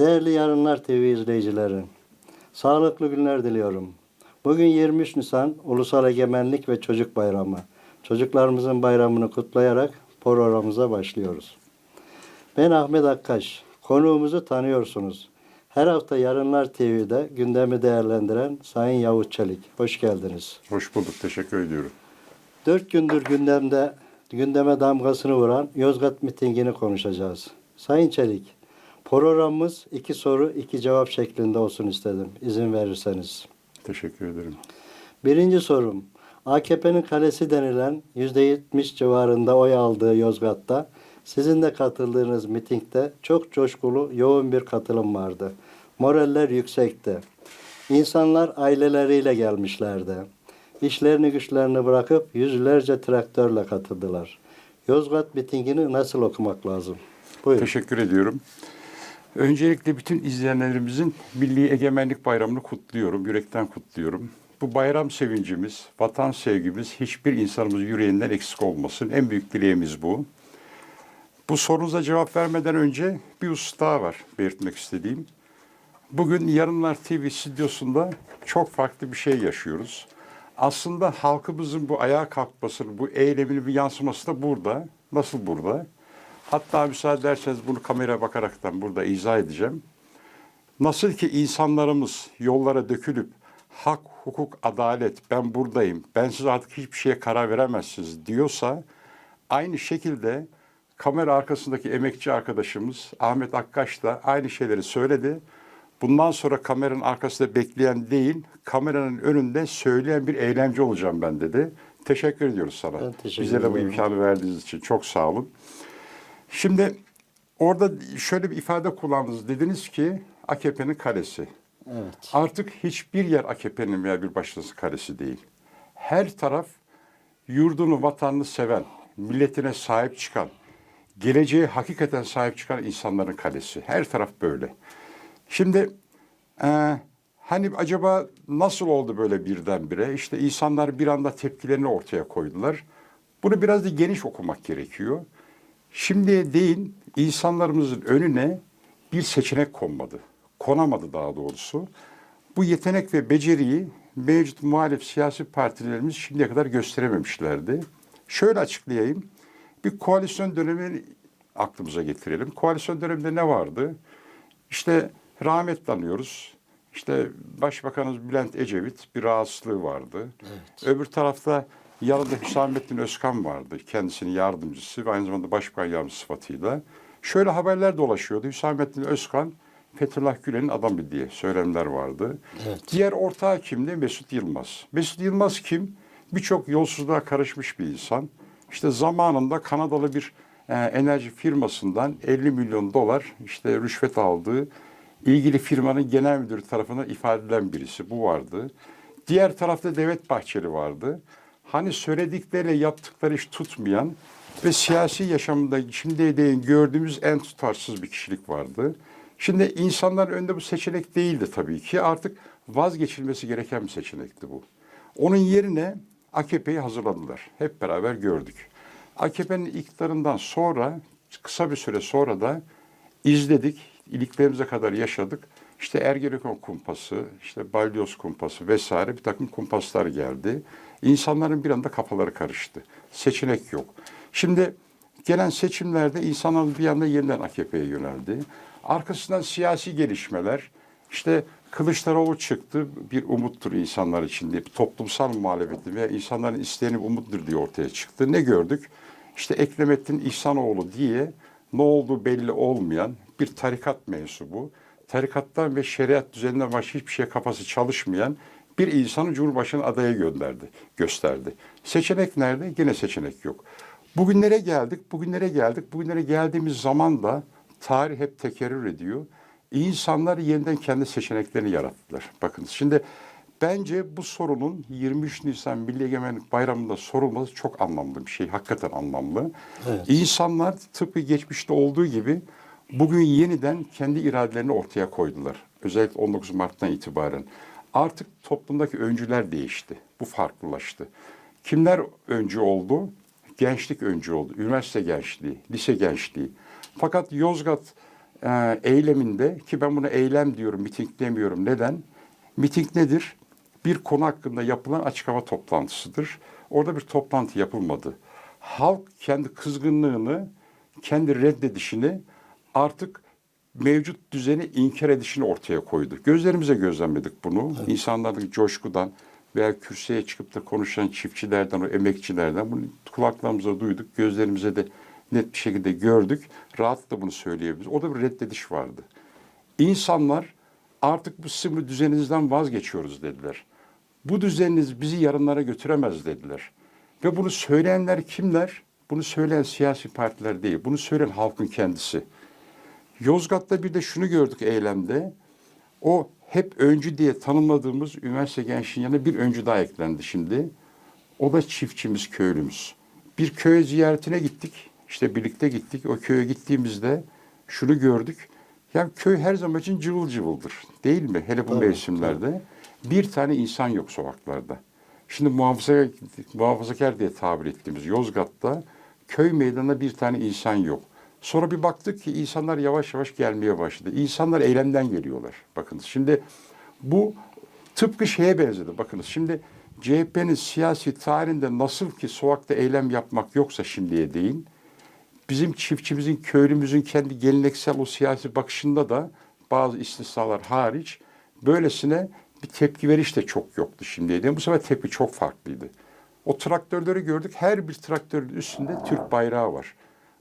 Değerli Yarınlar TV izleyicileri, sağlıklı günler diliyorum. Bugün 23 Nisan Ulusal Egemenlik ve Çocuk Bayramı. Çocuklarımızın bayramını kutlayarak programımıza başlıyoruz. Ben Ahmet Akkaş. Konuğumuzu tanıyorsunuz. Her hafta Yarınlar TV'de gündemi değerlendiren Sayın Yavuz Çelik. Hoş geldiniz. Hoş bulduk. Teşekkür ediyorum. Dört gündür gündemde gündeme damgasını vuran Yozgat mitingini konuşacağız. Sayın Çelik, programımız iki soru iki cevap şeklinde olsun istedim. İzin verirseniz. Teşekkür ederim. Birinci sorum. AKP'nin kalesi denilen %70 civarında oy aldığı Yozgat'ta sizin de katıldığınız mitingde çok coşkulu, yoğun bir katılım vardı. Moraller yüksekti. İnsanlar aileleriyle gelmişlerdi. İşlerini güçlerini bırakıp yüzlerce traktörle katıldılar. Yozgat mitingini nasıl okumak lazım? Buyurun. Teşekkür ediyorum. Öncelikle bütün izleyenlerimizin Milli Egemenlik Bayramı'nı kutluyorum. Yürekten kutluyorum. Bu bayram sevincimiz, vatan sevgimiz hiçbir insanımız yüreğinden eksik olmasın. En büyük dileğimiz bu. Bu sorunuza cevap vermeden önce bir husus daha var belirtmek istediğim. Bugün Yarınlar TV stüdyosunda çok farklı bir şey yaşıyoruz. Aslında halkımızın bu ayağa kalkmasının, bu eyleminin bir yansıması da burada. Nasıl burada? Hatta müsaade ederseniz bunu kameraya bakaraktan burada izah edeceğim. Nasıl ki insanlarımız yollara dökülüp hak, hukuk, adalet, ben buradayım, ben siz artık hiçbir şeye karar veremezsiniz diyorsa aynı şekilde kamera arkasındaki emekçi arkadaşımız Ahmet Akkaş da aynı şeyleri söyledi. Bundan sonra kameranın arkasında bekleyen değil, kameranın önünde söyleyen bir eylemci olacağım ben dedi. Teşekkür ediyoruz sana. Ben teşekkür Bize de bu imkanı verdiğiniz için çok sağ olun. Şimdi orada şöyle bir ifade kullandınız. Dediniz ki AKP'nin kalesi. Evet. Artık hiçbir yer AKP'nin veya bir başkasının kalesi değil. Her taraf yurdunu, vatanını seven, milletine sahip çıkan, geleceğe hakikaten sahip çıkan insanların kalesi. Her taraf böyle. Şimdi e, hani acaba nasıl oldu böyle birdenbire? İşte insanlar bir anda tepkilerini ortaya koydular. Bunu biraz da geniş okumak gerekiyor. Şimdiye değin insanlarımızın önüne bir seçenek konmadı. Konamadı daha doğrusu. Bu yetenek ve beceriyi mevcut muhalif siyasi partilerimiz şimdiye kadar gösterememişlerdi. Şöyle açıklayayım. Bir koalisyon dönemini aklımıza getirelim. Koalisyon döneminde ne vardı? İşte rahmetli anıyoruz. İşte Başbakanımız Bülent Ecevit bir rahatsızlığı vardı. Öbür tarafta yanında Hüsamettin Özkan vardı. Kendisinin yardımcısı ve aynı zamanda başbakan yardımcısı sıfatıyla. Şöyle haberler dolaşıyordu. Hüsamettin Özkan Fethullah Gülen'in adamı diye söylemler vardı. Evet. Diğer ortağı kimdi? Mesut Yılmaz. Mesut Yılmaz kim? Birçok yolsuzluğa karışmış bir insan. İşte zamanında Kanadalı bir e, enerji firmasından 50 milyon dolar işte rüşvet aldığı ilgili firmanın genel müdürü tarafından ifade edilen birisi. Bu vardı. Diğer tarafta Devlet Bahçeli vardı. Hani söyledikleriyle yaptıkları iş tutmayan ve siyasi yaşamında şimdiye değin gördüğümüz en tutarsız bir kişilik vardı. Şimdi insanların önünde bu seçenek değildi tabii ki. Artık vazgeçilmesi gereken bir seçenekti bu. Onun yerine AKP'yi hazırladılar. Hep beraber gördük. AKP'nin iktidarından sonra kısa bir süre sonra da izledik. iliklerimize kadar yaşadık. İşte Ergenekon kumpası, işte Balyoz kumpası vesaire bir takım kumpaslar geldi. İnsanların bir anda kafaları karıştı. Seçenek yok. Şimdi gelen seçimlerde insanlar bir anda yeniden AKP'ye yöneldi. Arkasından siyasi gelişmeler, işte Kılıçdaroğlu çıktı bir umuttur insanlar için diye, bir toplumsal muhalefetin veya insanların isteğini umuttur diye ortaya çıktı. Ne gördük? İşte Ekremettin İhsanoğlu diye ne olduğu belli olmayan bir tarikat mensubu, tarikattan ve şeriat düzeninden başka hiçbir şeye kafası çalışmayan bir insanı Cumhurbaşkanı adaya gönderdi, gösterdi. Seçenek nerede? Yine seçenek yok. Bugünlere geldik, bugünlere geldik. Bugünlere geldiğimiz zaman da tarih hep tekerrür ediyor. İnsanlar yeniden kendi seçeneklerini yarattılar. Bakın şimdi bence bu sorunun 23 Nisan Milli Egemenlik Bayramı'nda sorulması çok anlamlı bir şey. Hakikaten anlamlı. Evet. İnsanlar tıpkı geçmişte olduğu gibi bugün yeniden kendi iradelerini ortaya koydular. Özellikle 19 Mart'tan itibaren. Artık toplumdaki öncüler değişti. Bu farklılaştı. Kimler öncü oldu? Gençlik öncü oldu. Üniversite gençliği, lise gençliği. Fakat Yozgat e, eyleminde ki ben buna eylem diyorum, miting demiyorum. Neden? Miting nedir? Bir konu hakkında yapılan açık hava toplantısıdır. Orada bir toplantı yapılmadı. Halk kendi kızgınlığını, kendi reddedişini artık mevcut düzeni inkar edişini ortaya koydu. Gözlerimize gözlemledik bunu. İnsanların coşkudan veya kürsüye çıkıp da konuşan çiftçilerden, o emekçilerden bunu kulaklarımıza duyduk. Gözlerimize de net bir şekilde gördük. Rahatlıkla bunu söyleyebiliriz. Orada bir reddediş vardı. İnsanlar artık bu sizin düzeninizden vazgeçiyoruz dediler. Bu düzeniniz bizi yarınlara götüremez dediler. Ve bunu söyleyenler kimler? Bunu söyleyen siyasi partiler değil. Bunu söyleyen halkın kendisi. Yozgat'ta bir de şunu gördük eylemde. O hep öncü diye tanımladığımız üniversite gençliğinin yanına bir öncü daha eklendi şimdi. O da çiftçimiz, köylümüz. Bir köy ziyaretine gittik. İşte birlikte gittik. O köye gittiğimizde şunu gördük. Yani köy her zaman için cıvıl cıvıldır. Değil mi? Hele bu Tabii, mevsimlerde. Bir tane insan yok sokaklarda. Şimdi muhafaza, muhafazakar diye tabir ettiğimiz Yozgat'ta köy meydanında bir tane insan yok. Sonra bir baktık ki insanlar yavaş yavaş gelmeye başladı. İnsanlar eylemden geliyorlar. Bakınız şimdi bu tıpkı şeye benzedi. Bakınız şimdi CHP'nin siyasi tarihinde nasıl ki sokakta eylem yapmak yoksa şimdiye değin, bizim çiftçimizin, köylümüzün kendi geleneksel o siyasi bakışında da bazı istisnalar hariç böylesine bir tepki veriş de çok yoktu şimdiye değin. Bu sefer tepki çok farklıydı. O traktörleri gördük. Her bir traktörün üstünde Türk bayrağı var.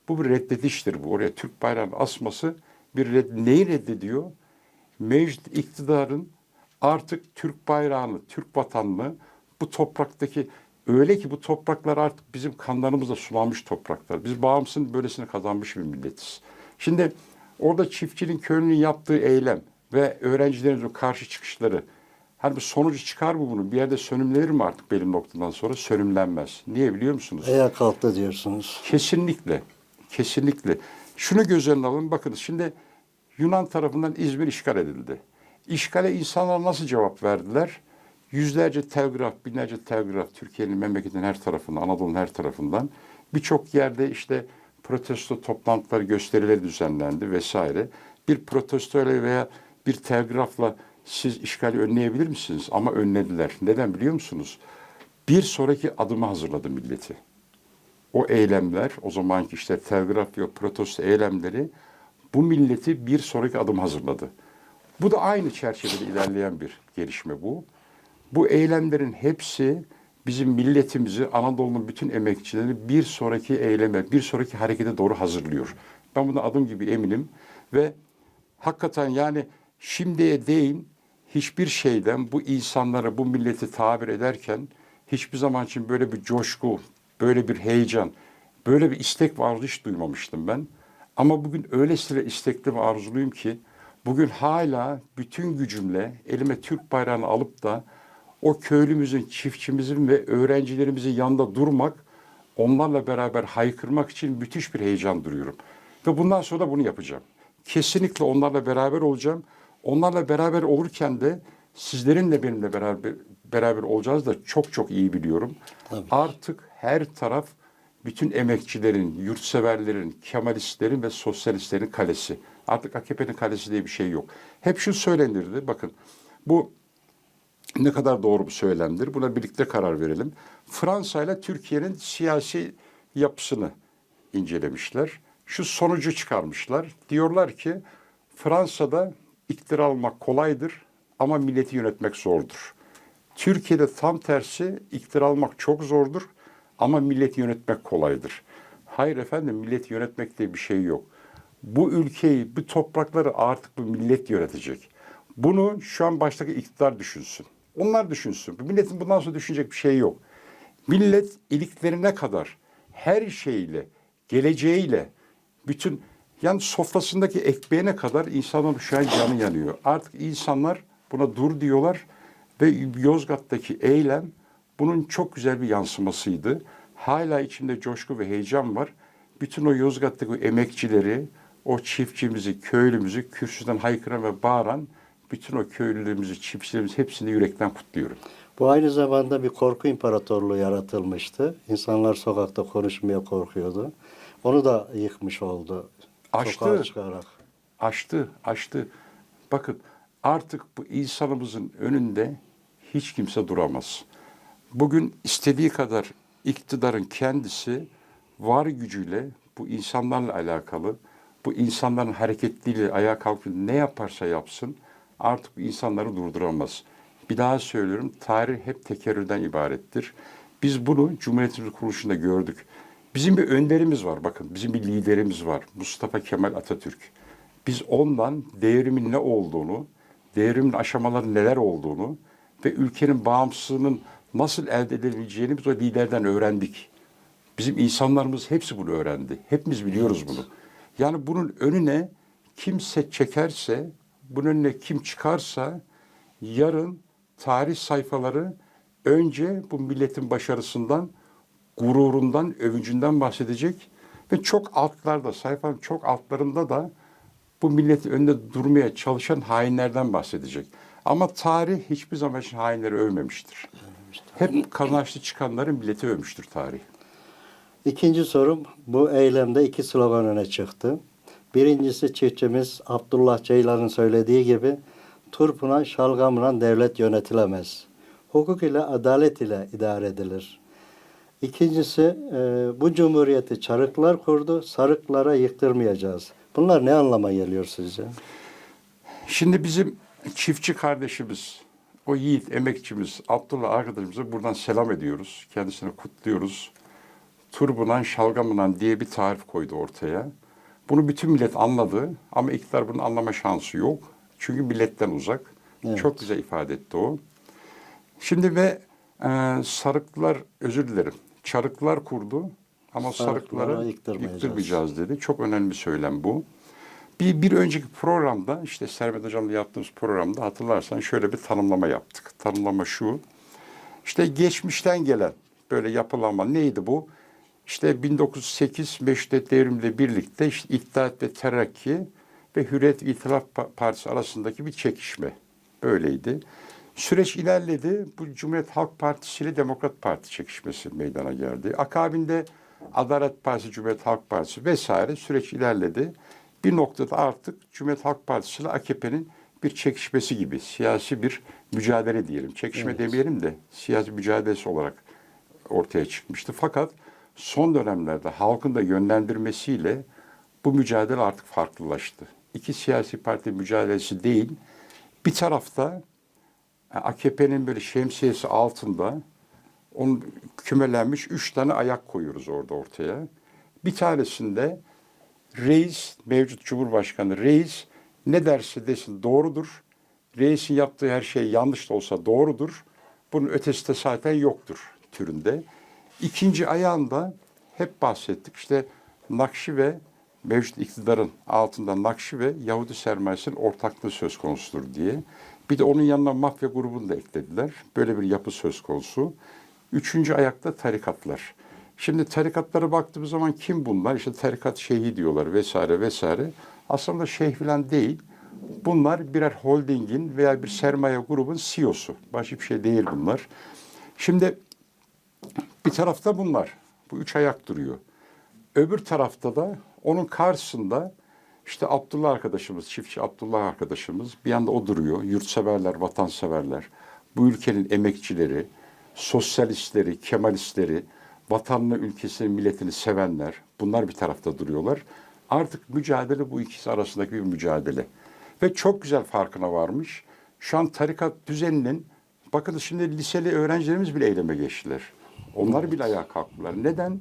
Bu bir reddediştir bu. Oraya Türk bayrağının asması bir red, neyi reddediyor? Mevcut iktidarın artık Türk bayrağını, Türk vatanını bu topraktaki öyle ki bu topraklar artık bizim kanlarımızla sulanmış topraklar. Biz bağımsızın böylesini kazanmış bir milletiz. Şimdi orada çiftçinin köylünün yaptığı eylem ve öğrencilerin karşı çıkışları hani bir sonucu çıkar mı bunun? Bir yerde sönümlenir mi artık belli noktadan sonra? Sönümlenmez. Niye biliyor musunuz? Ayağa kalktı diyorsunuz. Kesinlikle. Kesinlikle. Şunu göz önüne alın. Bakın şimdi Yunan tarafından İzmir işgal edildi. İşgale insanlar nasıl cevap verdiler? Yüzlerce telgraf, binlerce telgraf Türkiye'nin memleketin her tarafından, Anadolu'nun her tarafından birçok yerde işte protesto toplantıları, gösterileri düzenlendi vesaire. Bir protestoyla veya bir telgrafla siz işgali önleyebilir misiniz? Ama önlediler. Neden biliyor musunuz? Bir sonraki adımı hazırladı milleti o eylemler, o zamanki işte telgraf ve protesto eylemleri bu milleti bir sonraki adım hazırladı. Bu da aynı çerçevede ilerleyen bir gelişme bu. Bu eylemlerin hepsi bizim milletimizi, Anadolu'nun bütün emekçilerini bir sonraki eyleme, bir sonraki harekete doğru hazırlıyor. Ben buna adım gibi eminim ve hakikaten yani şimdiye değin hiçbir şeyden bu insanlara, bu milleti tabir ederken hiçbir zaman için böyle bir coşku, böyle bir heyecan, böyle bir istek ve arzu hiç duymamıştım ben. Ama bugün öylesine istekli ve arzuluyum ki bugün hala bütün gücümle elime Türk bayrağını alıp da o köylümüzün, çiftçimizin ve öğrencilerimizin yanında durmak, onlarla beraber haykırmak için müthiş bir heyecan duruyorum. Ve bundan sonra da bunu yapacağım. Kesinlikle onlarla beraber olacağım. Onlarla beraber olurken de sizlerin de benimle beraber beraber olacağız da çok çok iyi biliyorum. Tabii. Artık her taraf bütün emekçilerin, yurtseverlerin, kemalistlerin ve sosyalistlerin kalesi. Artık AKP'nin kalesi diye bir şey yok. Hep şu söylenirdi. Bakın bu ne kadar doğru bir söylemdir. Buna birlikte karar verelim. Fransa ile Türkiye'nin siyasi yapısını incelemişler. Şu sonucu çıkarmışlar. Diyorlar ki Fransa'da iktidar almak kolaydır ama milleti yönetmek zordur. Türkiye'de tam tersi iktidar almak çok zordur ama milleti yönetmek kolaydır. Hayır efendim milleti yönetmek diye bir şey yok. Bu ülkeyi, bu toprakları artık bu millet yönetecek. Bunu şu an baştaki iktidar düşünsün. Onlar düşünsün. Bu milletin bundan sonra düşünecek bir şey yok. Millet iliklerine kadar her şeyle, geleceğiyle, bütün yani sofrasındaki ekmeğine kadar insanların şu an canı yanıyor. Artık insanlar buna dur diyorlar ve Yozgat'taki eylem bunun çok güzel bir yansımasıydı. Hala içinde coşku ve heyecan var. Bütün o Yozgat'taki o emekçileri, o çiftçimizi, köylümüzü kürsüden haykıran ve bağıran bütün o köylülerimizi, çiftçilerimizi hepsini yürekten kutluyorum. Bu aynı zamanda bir korku imparatorluğu yaratılmıştı. İnsanlar sokakta konuşmaya korkuyordu. Onu da yıkmış oldu. Açtı. Çıkarak. Açtı, açtı. Bakın artık bu insanımızın önünde hiç kimse duramaz. Bugün istediği kadar iktidarın kendisi var gücüyle bu insanlarla alakalı, bu insanların hareketliliği, ayağa kalkıp ne yaparsa yapsın artık bu insanları durduramaz. Bir daha söylüyorum, tarih hep tekerrürden ibarettir. Biz bunu Cumhuriyetimizin kuruluşunda gördük. Bizim bir önderimiz var bakın, bizim bir liderimiz var. Mustafa Kemal Atatürk. Biz ondan devrimin ne olduğunu, devrimin aşamaları neler olduğunu ve ülkenin bağımsızlığının nasıl elde edilebileceğini biz o liderden öğrendik. Bizim insanlarımız hepsi bunu öğrendi. Hepimiz biliyoruz bunu. Yani bunun önüne kim set çekerse, bunun önüne kim çıkarsa yarın tarih sayfaları önce bu milletin başarısından, gururundan, övüncünden bahsedecek ve çok altlarda, sayfanın çok altlarında da bu milletin önünde durmaya çalışan hainlerden bahsedecek. Ama tarih hiçbir zaman hainleri övmemiştir. Hep kazançlı çıkanları milleti övmüştür tarih. İkinci sorum bu eylemde iki slogan öne çıktı. Birincisi çiftçimiz Abdullah Ceylan'ın söylediği gibi turpuna şalgamla devlet yönetilemez. Hukuk ile adalet ile idare edilir. İkincisi e, bu cumhuriyeti çarıklar kurdu, sarıklara yıktırmayacağız. Bunlar ne anlama geliyor sizce? Şimdi bizim çiftçi kardeşimiz, o yiğit emekçimiz Abdullah arkadaşımıza buradan selam ediyoruz. Kendisini kutluyoruz. Turbunan şalgamınan diye bir tarif koydu ortaya. Bunu bütün millet anladı ama iktidar bunu anlama şansı yok. Çünkü milletten uzak. Evet. Çok güzel ifade etti o. Şimdi ve e, sarıklar, özür dilerim, çarıklar kurdu ama sarıklara yıktırmayacağız. yıktırmayacağız dedi. Çok önemli bir söylem bu. Bir, bir önceki programda işte Sermet Hocam'la yaptığımız programda hatırlarsan şöyle bir tanımlama yaptık. Tanımlama şu. İşte geçmişten gelen böyle yapılanma neydi bu? İşte 1908 Meşrutiyet devrimiyle birlikte işte İttihat ve Terakki ve Hürriyet İtilaf Pa- Partisi arasındaki bir çekişme. Böyleydi. Süreç ilerledi. Bu Cumhuriyet Halk Partisi ile Demokrat Parti çekişmesi meydana geldi. Akabinde Adalet Partisi, Cumhuriyet Halk Partisi vesaire süreç ilerledi. Bir noktada artık Cumhuriyet Halk Partisi ile AKP'nin bir çekişmesi gibi siyasi bir mücadele diyelim. Çekişme demeyelim de siyasi mücadelesi olarak ortaya çıkmıştı. Fakat son dönemlerde halkın da yönlendirmesiyle bu mücadele artık farklılaştı. İki siyasi parti mücadelesi değil, bir tarafta AKP'nin böyle şemsiyesi altında onun kümelenmiş üç tane ayak koyuyoruz orada ortaya. Bir tanesinde reis, mevcut Cumhurbaşkanı reis ne derse desin doğrudur. Reisin yaptığı her şey yanlış da olsa doğrudur. Bunun ötesi de zaten yoktur türünde. İkinci ayağında hep bahsettik. İşte Nakşi ve mevcut iktidarın altında Nakşi ve Yahudi sermayesinin ortaklığı söz konusudur diye. Bir de onun yanına mafya grubunu da eklediler. Böyle bir yapı söz konusu. Üçüncü ayakta tarikatlar. Şimdi tarikatlara baktığımız zaman kim bunlar? İşte tarikat şeyhi diyorlar vesaire vesaire. Aslında şeyh falan değil. Bunlar birer holdingin veya bir sermaye grubun CEO'su. Başka bir şey değil bunlar. Şimdi bir tarafta bunlar. Bu üç ayak duruyor. Öbür tarafta da onun karşısında işte Abdullah arkadaşımız, çiftçi Abdullah arkadaşımız bir yanda o duruyor. Yurtseverler, vatanseverler, bu ülkenin emekçileri, sosyalistleri, kemalistleri, vatanını, ülkesini, milletini sevenler bunlar bir tarafta duruyorlar. Artık mücadele bu ikisi arasındaki bir mücadele. Ve çok güzel farkına varmış. Şu an tarikat düzeninin, bakın şimdi liseli öğrencilerimiz bile eyleme geçtiler. Onlar bile ayağa kalktılar. Neden?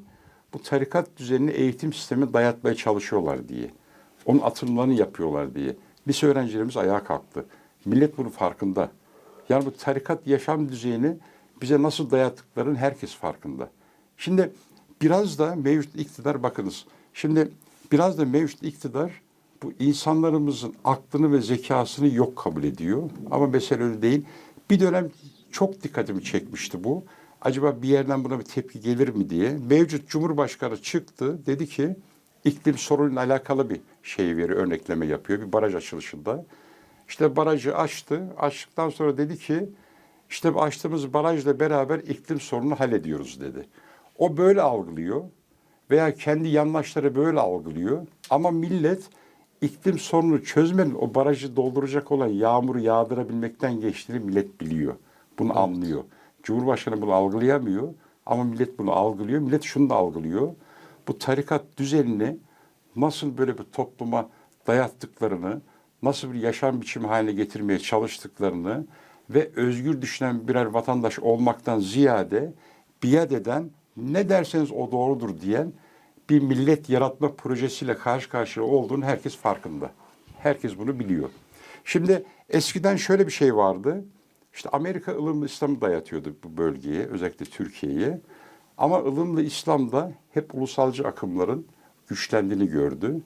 Bu tarikat düzenini eğitim sistemi dayatmaya çalışıyorlar diye. Onun atılımlarını yapıyorlar diye. Lise öğrencilerimiz ayağa kalktı. Millet bunun farkında. Yani bu tarikat yaşam düzeyini bize nasıl dayattıklarının herkes farkında. Şimdi biraz da mevcut iktidar bakınız. Şimdi biraz da mevcut iktidar bu insanlarımızın aklını ve zekasını yok kabul ediyor. Ama mesele öyle değil. Bir dönem çok dikkatimi çekmişti bu. Acaba bir yerden buna bir tepki gelir mi diye. Mevcut Cumhurbaşkanı çıktı. Dedi ki iklim sorunuyla alakalı bir şey veriyor, örnekleme yapıyor. Bir baraj açılışında. İşte barajı açtı. Açtıktan sonra dedi ki işte açtığımız barajla beraber iklim sorununu hallediyoruz dedi. O böyle algılıyor veya kendi yandaşları böyle algılıyor. Ama millet iklim sorununu çözmenin o barajı dolduracak olan yağmuru yağdırabilmekten geçtiğini millet biliyor. Bunu anlıyor. Cumhurbaşkanı bunu algılayamıyor ama millet bunu algılıyor. Millet şunu da algılıyor. Bu tarikat düzenini nasıl böyle bir topluma dayattıklarını, nasıl bir yaşam biçimi haline getirmeye çalıştıklarını ve özgür düşünen birer vatandaş olmaktan ziyade biat eden ne derseniz o doğrudur diyen bir millet yaratma projesiyle karşı karşıya olduğunu herkes farkında. Herkes bunu biliyor. Şimdi eskiden şöyle bir şey vardı. İşte Amerika ılımlı İslam'ı dayatıyordu bu bölgeye, özellikle Türkiye'ye. Ama ılımlı İslam'da hep ulusalcı akımların güçlendiğini gördü.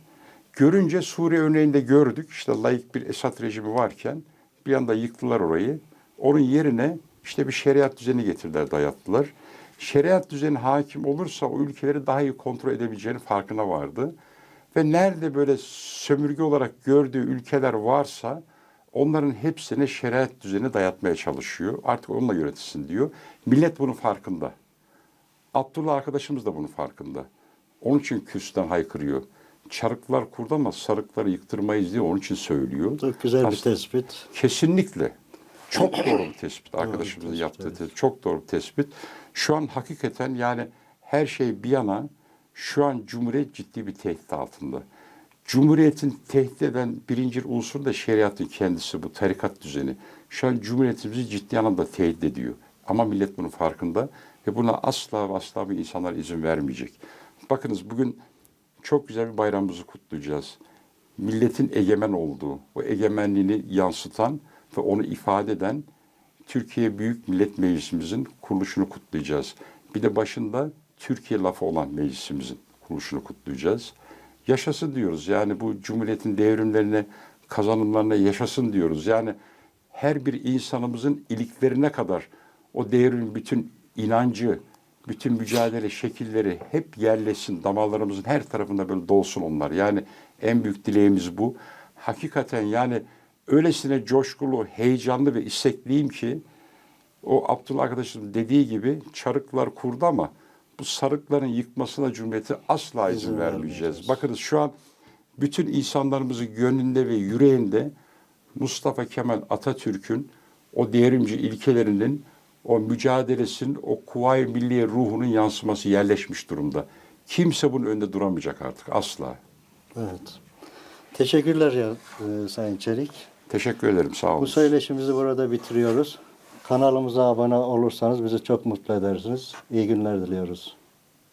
Görünce Suriye örneğinde gördük. İşte layık bir Esad rejimi varken bir anda yıktılar orayı. Onun yerine işte bir şeriat düzeni getirdiler, dayattılar. Şeriat düzeni hakim olursa o ülkeleri daha iyi kontrol edebileceğini farkına vardı. Ve nerede böyle sömürge olarak gördüğü ülkeler varsa onların hepsine şeriat düzeni dayatmaya çalışıyor. Artık onunla yönetilsin diyor. Millet bunun farkında. Abdullah arkadaşımız da bunun farkında. Onun için küsten haykırıyor. Çarıklar kurdu ama sarıkları yıktırmayız diye onun için söylüyor. Çok güzel bir Aslında- tespit. Kesinlikle. Çok doğru bir tespit. Arkadaşımızın yaptığı evet. tespit. Çok doğru bir tespit. Şu an hakikaten yani her şey bir yana şu an Cumhuriyet ciddi bir tehdit altında. Cumhuriyetin tehdit eden birinci unsur da şeriatın kendisi bu tarikat düzeni. Şu an Cumhuriyetimizi ciddi anlamda tehdit ediyor. Ama millet bunun farkında ve buna asla ve asla bir insanlar izin vermeyecek. Bakınız bugün çok güzel bir bayramımızı kutlayacağız. Milletin egemen olduğu, o egemenliğini yansıtan ve onu ifade eden Türkiye Büyük Millet Meclisimizin kuruluşunu kutlayacağız. Bir de başında Türkiye lafı olan meclisimizin kuruluşunu kutlayacağız. Yaşasın diyoruz. Yani bu Cumhuriyet'in devrimlerine, kazanımlarına yaşasın diyoruz. Yani her bir insanımızın iliklerine kadar o devrimin bütün inancı, bütün mücadele şekilleri hep yerleşsin. Damarlarımızın her tarafında böyle dolsun onlar. Yani en büyük dileğimiz bu. Hakikaten yani öylesine coşkulu, heyecanlı ve istekliyim ki o Abdullah arkadaşım dediği gibi çarıklar kurdu ama bu sarıkların yıkmasına Cumhuriyeti asla izin, İzin vermeyeceğiz. vermeyeceğiz. Bakınız şu an bütün insanlarımızın gönlünde ve yüreğinde Mustafa Kemal Atatürk'ün o devrimci ilkelerinin, o mücadelesinin, o kuvayi milliye ruhunun yansıması yerleşmiş durumda. Kimse bunun önünde duramayacak artık asla. Evet. Teşekkürler ya e, Sayın Çelik. Teşekkür ederim. Sağ olun. Bu söyleşimizi burada bitiriyoruz. Kanalımıza abone olursanız bizi çok mutlu edersiniz. İyi günler diliyoruz.